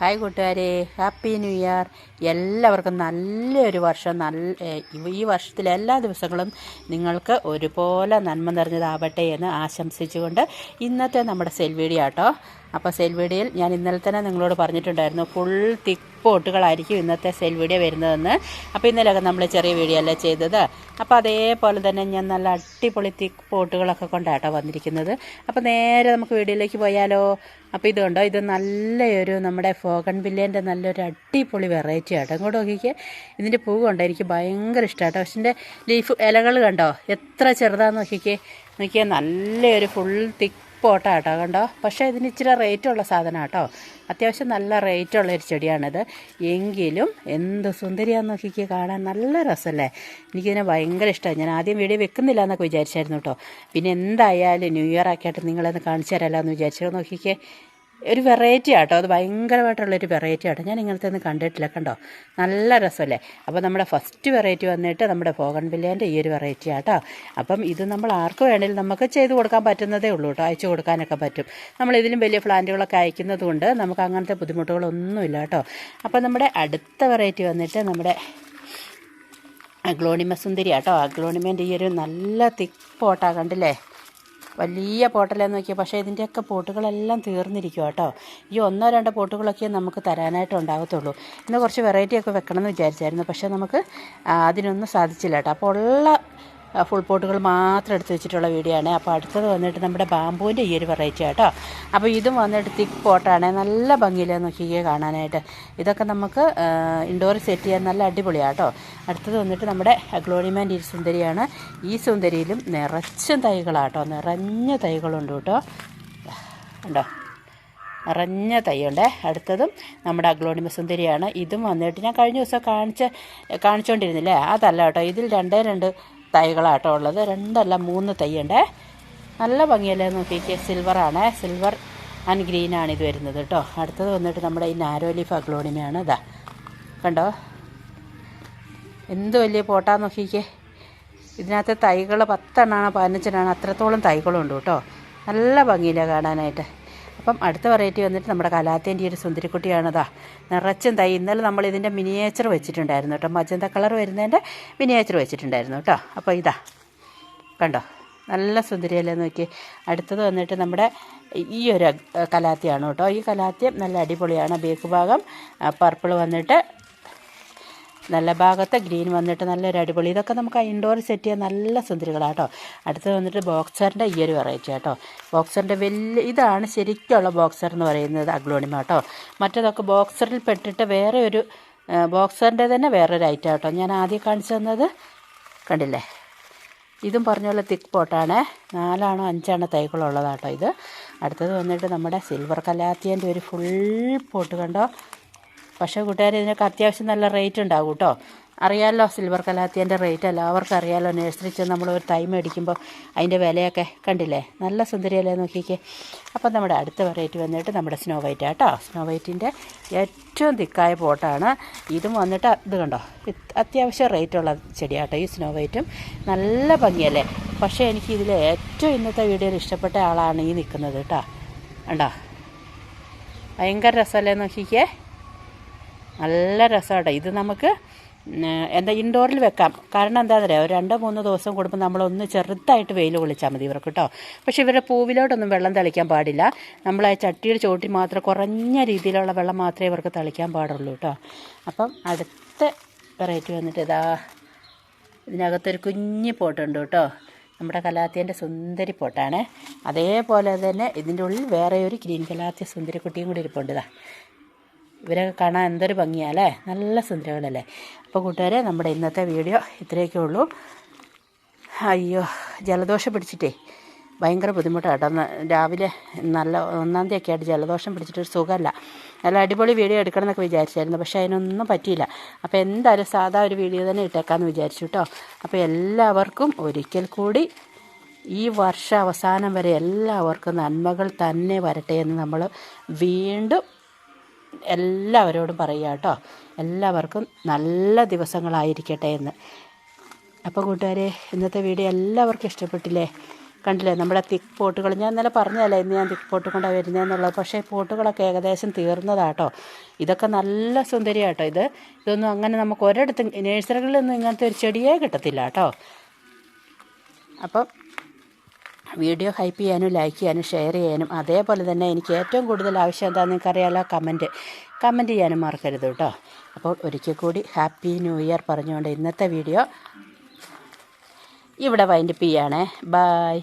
Hi കൂട്ടുകാരെ happy new year. എല്ലാവർക്കും നല്ലൊരു വർഷം നല്ല ഈ വർഷത്തിലെ എല്ലാ ദിവസങ്ങളും നിങ്ങൾക്ക് ഒരുപോലെ നന്മ നിറഞ്ഞതാവട്ടെ എന്ന് ആശംസിച്ചുകൊണ്ട് ഇന്നത്തെ നമ്മുടെ സെൽ വീഡിയോ അപ്പോൾ സെൽ വീഡിയോയിൽ ഞാൻ ഇന്നലെ തന്നെ നിങ്ങളോട് പറഞ്ഞിട്ടുണ്ടായിരുന്നു ഫുൾ തിക്ക് പോട്ടുകളായിരിക്കും ഇന്നത്തെ സെൽ വീഡിയോ വരുന്നതെന്ന്. അപ്പോൾ ഇന്നലെയൊക്കെ നമ്മൾ ചെറിയ വീഡിയോ അല്ലേ ചെയ്തത്? അപ്പോൾ അതേപോലെ തന്നെ ഞാൻ നല്ല അടിപൊളി തിക്ക് പോട്ടുകളൊക്കെ കൊണ്ടാട്ടോ വന്നിരിക്കുന്നത്. അപ്പോൾ നേരെ നമുക്ക് വീഡിയോയിലേക്ക് പോയാലോ? അപ്പോൾ ഇതുണ്ടോ? ഇത് നല്ലൊരു നമ്മുടെ ഫോഗൺ ബില്ലേന്റെ നല്ലൊരു അടിപൊളി വെറൈറ്റി ആട്ടോ. ഇങ്ങോട്ട് നോക്കിക്കേ. ഇതിന്റെ പൂ കണ്ടോ? എനിക്ക് ഭയങ്കര ഇഷ്ടമാട്ടോ പക്ഷേ ഇതിന്റെ ലീഫ് ഇലകൾ കണ്ടോ? എത്ര ചെറുതാന്ന് നോക്കിക്കേ. നോക്കിയാൽ നല്ലൊരു ഫുൾ തിക്ക് പോട്ടാട്ടോ കണ്ടോ? പക്ഷേ ഇതിന് ഇച്ചിരി റേറ്റുള്ള സാധനം കേട്ടോ അത്യാവശ്യം നല്ല റേറ്റുള്ള ഒരു ചെടിയാണിത്. എങ്കിലും എന്ത് സുന്ദരിയാന്ന് നോക്കിക്ക് കാണാൻ നല്ല രസമല്ലേ എനിക്കിതിനെ ഭയങ്കര ഇഷ്ടമാണ് ഞാൻ ആദ്യം വീഡിയോ വെക്കുന്നില്ല എന്നൊക്കെ വിചാരിച്ചായിരുന്നു കേട്ടോ പിന്നെ എന്തായാലും ന്യൂ ഇയർ ആക്കിയിട്ട് നിങ്ങളത് കാണിച്ചു തരാമല്ലോ എന്ന് വിചാരിച്ചു. നോക്കിക്കേ. ഒരു വെറൈറ്റി ആട്ടോ. അത് ഭയങ്കരമായിട്ടുള്ളൊരു വെറൈറ്റി ആട്ടോ. ഞാൻ ഇങ്ങനത്തെ ഒന്നും കണ്ടിട്ടില്ല കണ്ടോ? നല്ല രസമല്ലേ? അപ്പോൾ നമ്മുടെ ഫസ്റ്റ് വെറൈറ്റി വന്നിട്ട് നമ്മുടെ ഫോഗൺ വില്ലേന്റെ ഈ ഒരു വെറൈറ്റി ആട്ടോ. അപ്പം ഇത് നമ്മൾ ആർക്ക് വേണമെങ്കിലും നമുക്ക് ചെയ്ത് കൊടുക്കാൻ പറ്റുന്നതേ ഉള്ളൂ കേട്ടോ. അയച്ചു കൊടുക്കാനൊക്കെ പറ്റും. നമ്മൾ ഇതിലും വലിയ പ്ലാന്റുകളൊക്കെ അയക്കുന്നത് കൊണ്ട് നമുക്ക് അങ്ങനത്തെ ബുദ്ധിമുട്ടുകളൊന്നുമില്ല കേട്ടോ. അപ്പോൾ നമ്മുടെ അടുത്ത വെറൈറ്റി വന്നിട്ട് നമ്മുടെ അഗ്ലോണിമ സുന്ദരി കേട്ടോ അഗ്ലോണിമേന്റെ ഈ ഒരു നല്ല തിക്ക് പോട്ടാ കണ്ടില്ലേ? വലിയ പോട്ടലെന്ന് നോക്കിയാൽ പക്ഷേ ഇതിന്റെയൊക്കെ പോട്ടുകളെല്ലാം തീർന്നിരിക്കും കേട്ടോ. ഈ ഒന്നോ രണ്ടോ പോട്ടുകളൊക്കെ നമുക്ക് തരാനായിട്ട് ഉണ്ടാകത്തുള്ളൂ. ഇന്ന് കുറച്ച് വെറൈറ്റിയൊക്കെ വെക്കണം എന്ന് വിചാരിച്ചായിരുന്നു. പക്ഷേ നമുക്ക് അതിനൊന്നും സാധിച്ചില്ല കേട്ടോ. അപ്പോൾ ഉള്ള ഫുൾ പോട്ടുകൾ മാത്രം എടുത്ത് വെച്ചിട്ടുള്ള വീഡിയോ ആണ്. അപ്പോൾ അടുത്തത് വന്നിട്ട് നമ്മുടെ ബാമ്പുവിന്റെ ഈ ഒരു വെറൈറ്റി ആട്ടോ. അപ്പോൾ ഇതും വന്നിട്ട് തിക്ക് പോട്ടാണ് നല്ല ഭംഗിയിൽ നോക്കിയേ കാണാനായിട്ട്. ഇതൊക്കെ നമുക്ക് ഇൻഡോർ സെറ്റ് ചെയ്യാൻ നല്ല അടിപൊളിയാട്ടോ. അടുത്തത് വന്നിട്ട് നമ്മുടെ ഗ്ലോണിമാൻ ഈ സുന്ദരിയാണ്. ഈ സുന്ദരിയിലും നിറച്ച തൈകളാട്ടോ. നിറഞ്ഞ തൈകളുണ്ട് കേട്ടോ. ഉണ്ടോ നിറഞ്ഞ തൈയുണ്ട്. അടുത്തതും നമ്മുടെ അഗ്ലോണിമ സുന്ദരിയാണ്. ഇതും വന്നിട്ട് ഞാൻ കഴിഞ്ഞ ദിവസം കാണിച്ച് കാണിച്ചുകൊണ്ടിരുന്നില്ലേ അതല്ല കേട്ടോ. ഇതിൽ രണ്ടേ രണ്ട് തൈകളാട്ടോ ഉള്ളത്. രണ്ടല്ല മൂന്ന് തൈയുണ്ടേ. നല്ല ഭംഗിയല്ലേ നോക്കിക്കേ സിൽവറാണ്. സിൽവർ ആൻഡ് ഗ്രീനാണ് ഇത് വരുന്നത് കേട്ടോ. അടുത്തത് വന്നിട്ട് നമ്മുടെ ഈ നാരോ ലീഫ് അഗ്ലോണിമയാണ്. ഇതാ കണ്ടോ? എന്ത് വലിയ പോട്ടാ നോക്കിക്കേ. ഇതിനകത്ത് തൈകൾ പത്തെണ്ണാണോ പതിനഞ്ചെണ്ണാണോ അത്രത്തോളം തൈകളുണ്ട് കേട്ടോ. നല്ല ഭംഗിയില്ല കാണാനായിട്ട്. അപ്പം അടുത്ത വെറൈറ്റി വന്നിട്ട് നമ്മുടെ കലാത്തേന്റെ ഒരു സുന്ദരിക്കുട്ടിയാണിതാ. നിറച്ചും തൈ ഇന്നലെ നമ്മൾ ഇതിന്റെ മിനിയേച്ചർ വെച്ചിട്ടുണ്ടായിരുന്നു കേട്ടോ. മജന്ത കളർ വരുന്നതിന്റെ മിനിയേച്ചർ വെച്ചിട്ടുണ്ടായിരുന്നു കേട്ടോ. അപ്പോൾ ഇതാ. കണ്ടോ? നല്ല സുന്ദരിയല്ലേ നോക്കി അടുത്തത് വന്നിട്ട് നമ്മുടെ ഈ ഒരു കലാത്തിയാണ് കേട്ടോ. ഈ കലാത്യം നല്ല അടിപൊളിയാണ്. ബേക്ക് ഭാഗം പർപ്പിൾ വന്നിട്ട് നല്ല ഭാഗത്ത് ഗ്രീൻ വന്നിട്ട് നല്ലൊരു അടിപൊളി. ഇതൊക്കെ നമുക്ക് ഇൻഡോർ സെറ്റ് ചെയ്യാൻ നല്ല സുന്ദരികളാണ് കേട്ടോ അടുത്തത് വന്നിട്ട് ബോക്സറിന്റെ ഈ ഒരു വെറൈറ്റി കേട്ടോ ബോക്സറിന്റെ വലിയ ഇതാണ് ശരിക്കുള്ള ബോക്സർ എന്ന് പറയുന്നത് അഗ്ലോണിമ കേട്ടോ മറ്റേതൊക്കെ ബോക്സറിൽ പെട്ടിട്ട് വേറെ ഒരു ബോക്സറിന്റെ തന്നെ വേറൊരു ഐറ്റം കേട്ടോ ഞാൻ ആദ്യം കാണിച്ചു തന്നത് കണ്ടില്ലേ? ഇതും പറഞ്ഞ പോലെ തിക്ക് പോട്ടാണ് നാലാണോ അഞ്ചാണോ തൈകളുള്ളതാട്ടോ ഇത്. അടുത്തത് വന്നിട്ട് നമ്മുടെ സിൽവർ കലാത്തിയന്റെ ഒരു ഫുൾ പോട്ട് കണ്ടോ? പക്ഷേ കൂട്ടുകാർ ഇതിനൊക്കെ അത്യാവശ്യം നല്ല റേറ്റ് ഉണ്ടാകും കേട്ടോ അറിയാമല്ലോ സിൽവർ കലാത്തിയന്റെ റേറ്റ് എല്ലാവർക്കും അറിയാമല്ലോ നേഴ്സറി ചെന്ന് നമ്മൾ ഒരു തൈ മേടിക്കുമ്പോൾ അതിന്റെ വിലയൊക്കെ കണ്ടില്ലേ? നല്ല സുന്ദരിയല്ലേ നോക്കിക്കേ. അപ്പം നമ്മുടെ അടുത്ത വെറൈറ്റി വന്നിട്ട് നമ്മുടെ സ്നോ വൈറ്റ് ആട്ടോ സ്നോ വൈറ്റിന്റെ ഏറ്റവും തിക്കായ പോട്ടാണ്. ഇതും വന്നിട്ട് ഇത് കണ്ടോ? അത്യാവശ്യം റേറ്റുള്ള ചെടിയാട്ടോ ഈ സ്നോ വൈറ്റും നല്ല ഭംഗിയല്ലേ? പക്ഷേ എനിക്ക് ഇതിൽ ഏറ്റവും ഇന്നത്തെ വീഡിയോയിൽ ഇഷ്ടപ്പെട്ട ആളാണ് ഈ നിൽക്കുന്നത് കേട്ടോ കണ്ടോ? ഭയങ്കര രസമല്ലേ നോക്കിക്കേ? നല്ല രസമാണ് ഇത് നമുക്ക് എന്താ ഇൻഡോറിൽ വെക്കാം. കാരണം എന്താണെന്ന് അറിയാം? രണ്ടോ മൂന്നോ ദിവസം കൂടുമ്പോൾ നമ്മളൊന്ന് ചെറുതായിട്ട് വെയിൽ കൊള്ളിച്ചാൽ മതി ഇവർക്ക് കേട്ടോ പക്ഷേ ഇവരുടെ പൂവിലോട്ടൊന്നും വെള്ളം തളിക്കാൻ പാടില്ല. നമ്മൾ ആ ചട്ടിയുടെ ചോട്ടിൽ മാത്രം കുറഞ്ഞ രീതിയിലുള്ള വെള്ളം മാത്രമേ ഇവർക്ക് തളിക്കാൻ പാടുള്ളൂ കേട്ടോ അപ്പം അടുത്ത വെറൈറ്റി വന്നിട്ട് ഇതാ ഇതിനകത്തൊരു കുഞ്ഞി പോട്ടുണ്ട് കേട്ടോ നമ്മുടെ കലാത്തിയന്റെ സുന്ദരി പോട്ടാണ്. അതേപോലെ തന്നെ ഇതിന്റെ ഉള്ളിൽ വേറെ ഒരു ഗ്രീൻ കലാത്തിയ സുന്ദരി കുട്ടിയും കൂടി ഇരിപ്പുണ്ട് ഇതാ. ഇവരൊക്കെ കാണാൻ എന്തൊരു ഭംഗിയാല്ലേ നല്ല സുന്ദരകളല്ലേ അപ്പോൾ കൂട്ടുകാരെ നമ്മുടെ ഇന്നത്തെ വീഡിയോ ഇത്രയൊക്കെ ഉള്ളൂ. അയ്യോ ജലദോഷം പിടിച്ചിട്ടേ. ഭയങ്കര ഒന്ന് രാവിലെ നല്ല ഒന്നാം തീയതി ആയിട്ട് ജലദോഷം പിടിച്ചിട്ട് ഒരു സുഖമല്ല. നല്ല അടിപൊളി വീഡിയോ എടുക്കണം എന്നൊക്കെ വിചാരിച്ചായിരുന്നു പക്ഷേ അതിനൊന്നും പറ്റിയില്ല. അപ്പോൾ എന്തായാലും സാധാ ഒരു വീഡിയോ തന്നെ ഇട്ടേക്കാമെന്ന് വിചാരിച്ചു കേട്ടോ. അപ്പോൾ എല്ലാവർക്കും ഒരിക്കൽ കൂടി ഈ വർഷ അവസാനം വരെ എല്ലാവർക്കും നന്മകൾ തന്നെ വരട്ടെ എന്ന് നമ്മൾ വീണ്ടും എല്ലാവരോടും പറയുക കേട്ടോ. എല്ലാവർക്കും നല്ല ദിവസങ്ങളായിരിക്കട്ടെ എന്ന്. അപ്പോൾ കൂട്ടുകാരെ ഇന്നത്തെ വീഡിയോ എല്ലാവർക്കും ഇഷ്ടപ്പെട്ടില്ലേ? കണ്ടില്ലേ? നമ്മുടെ തിക്ക് പോട്ടുകൾ ഞാൻ ഇന്നലെ പറഞ്ഞതല്ലേ ഇന്ന് ഞാൻ തിക്ക് പോട്ട് കൊണ്ടാണ് വരുന്നതെന്നുള്ളത് പക്ഷേ പോട്ടുകളൊക്കെ ഏകദേശം തീർന്നതാട്ടോ ഇതൊക്കെ നല്ല സുന്ദരിയാട്ടോ ഇത്. ഇതൊന്നും അങ്ങനെ നമുക്ക് ഒരിടത്തും നേഴ്സറികളിലൊന്നും ഇങ്ങനത്തെ ഒരു ചെടിയേ കിട്ടത്തില്ല കേട്ടോ. അപ്പം വീഡിയോ ഹൈപ്പ് ചെയ്യാനും ലൈക്ക് ചെയ്യാനും ഷെയർ ചെയ്യാനും അതേപോലെ തന്നെ എനിക്ക് ഏറ്റവും കൂടുതൽ ആവശ്യം എന്താണെന്ന് നിങ്ങൾക്കറിയാലോ കമന്റ്. കമന്റ് ചെയ്യാനും മറക്കരുത് കേട്ടോ. അപ്പോൾ ഒരിക്കൽ കൂടി ഹാപ്പി ന്യൂ ഇയർ പറഞ്ഞുകൊണ്ട് ഇന്നത്തെ വീഡിയോ ഇവിടെ വൈൻഡപ്പ് ചെയ്യുകയാണേ ബായ്